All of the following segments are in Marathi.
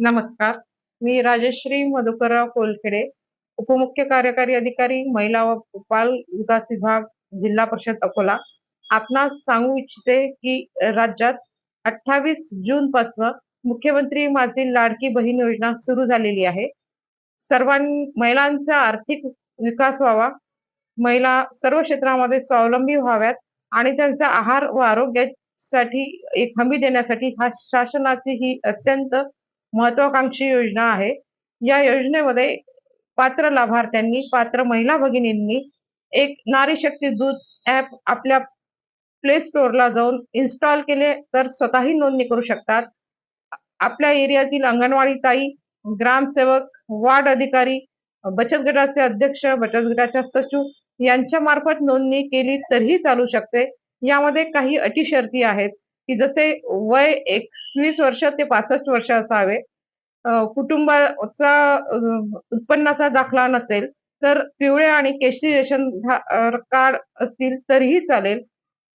नमस्कार. मी राजश्री मधुकरराव कोलखेडे उपमुख्य कार्यकारी अधिकारी महिला व बाल विकास विभाग जिल्हा परिषद अकोला. आपणास सांगू इच्छिते की राज्यात अठ्ठावीस जून पासून मुख्यमंत्री माझी लाडकी बहीण योजना सुरू झालेली आहे. सर्वां महिलांचा आर्थिक विकास व्हावा. महिला सर्व क्षेत्रामध्ये स्वावलंबी व्हाव्यात आणि त्यांचा आहार व आरोग्यासाठी एक हमी देण्यासाठी हा शासनाची ही अत्यंत महत्वाकांक्षी योजना आहे. या योजनेमध्ये पात्र लाभार्थ्यांनी पात्र महिला भगिनींनी एक नारी शक्ती दूध ऍप आपल्या प्ले स्टोअरला जाऊन इन्स्टॉल केले तर स्वतःही नोंदणी करू शकतात. आपल्या एरियातील अंगणवाडी ताई ग्रामसेवक वार्ड अधिकारी बचत गटाचे अध्यक्ष बचत गटाच्या सचिव यांच्या मार्फत नोंदणी केली तरीही चालू शकते. यामध्ये काही अटी शर्ती आहेत की जसे वय एकवीस वर्ष ते पासष्ट वर्ष असावे कुटुंबाचा उत्पन्नाचा दाखला नसेल तर पिवळे आणि केशरी रेशन कार्ड असतील तरीही चालेल.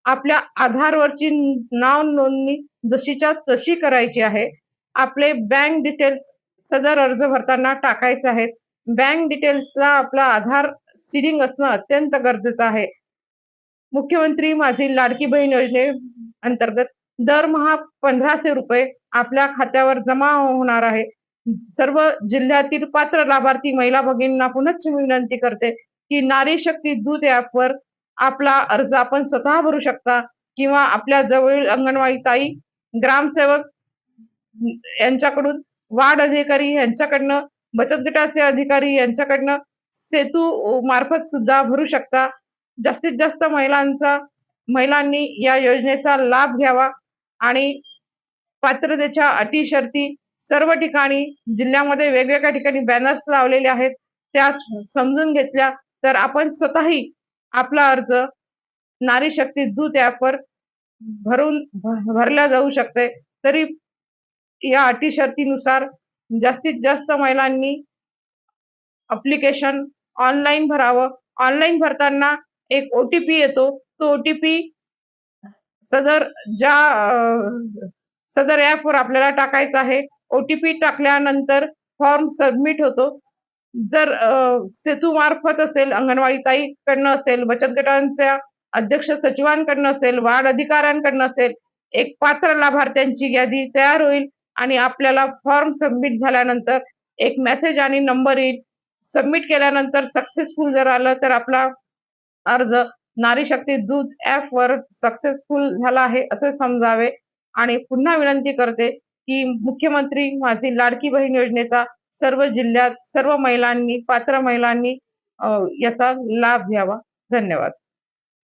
आपल्या आधारवरची नाव नोंदणी जशीच्या तशी करायची आहे. आपले बँक डिटेल्स सदर अर्ज भरताना टाकायचे आहेत. बँक डिटेल्सला आपला आधार सिडिंग असणं अत्यंत गरजेचं आहे. मुख्यमंत्री माझी लाडकी बहीण योजने अंतर्गत दरमहा पंधराशे रुपये आपल्या खात्यावर जमा होणार आहे. सर्व जिल्ह्यातील पात्र लाभार्थी महिला भगिनींना पुनच विनंती करते की नारी शक्ती दूत ऍपवर आपला अर्ज आपण स्वतः भरू शकता किंवा आपल्या जवळील अंगणवाडी ताई ग्रामसेवक यांच्याकडून वार्ड अधिकारी यांच्याकडनं बचत गटाचे अधिकारी यांच्याकडनं सेतू मार्फत सुद्धा भरू शकता. जास्तीत जास्त महिलांचा महिलांनी या योजनेचा लाभ घ्यावा आणि पात्रतेच्या अटी शर्ती सर्व ठिकाणी जिल्ह्यामध्ये वेगवेगळ्या ठिकाणी बॅनर्स लावलेले आहेत. त्या समजून घेतल्या तर आपण स्वतःही आपला अर्ज नारी शक्ती दूत ऍपवर भरून भरल्या जाऊ शकते. तरी या अटी शर्तीनुसार जास्तीत जास्त महिलांनी अप्लिकेशन ऑनलाईन भरावं. ऑनलाईन भरताना एक ओ टी पी येतो. तो ओ टी पी सदर ज्या सदर ऍपवर आपल्याला टाकायचा आहे. ओटीपी टाकल्यानंतर फॉर्म सबमिट होतो. जर सेतू मार्फत असेल अंगणवाडी ताईकडनं असेल बचत गटांच्या अध्यक्ष सचिवांकडनं असेल वार्ड अधिकाऱ्यांकडनं असेल एक पात्र लाभार्थ्यांची यादी तयार होईल आणि आपल्याला फॉर्म सबमिट झाल्यानंतर एक मेसेज आणि नंबर येईल. सबमिट केल्यानंतर सक्सेसफुल जर आलं तर आपला अर्ज नारी शक्ती दूध ऍप वर सक्सेसफुल झाला आहे असे समजावे. आणि पुन्हा विनंती करते की मुख्यमंत्री माझी लाडकी बहीण योजनेचा सर्व जिल्ह्यात सर्व महिलांनी पात्र महिलांनी याचा लाभ घ्यावा. धन्यवाद.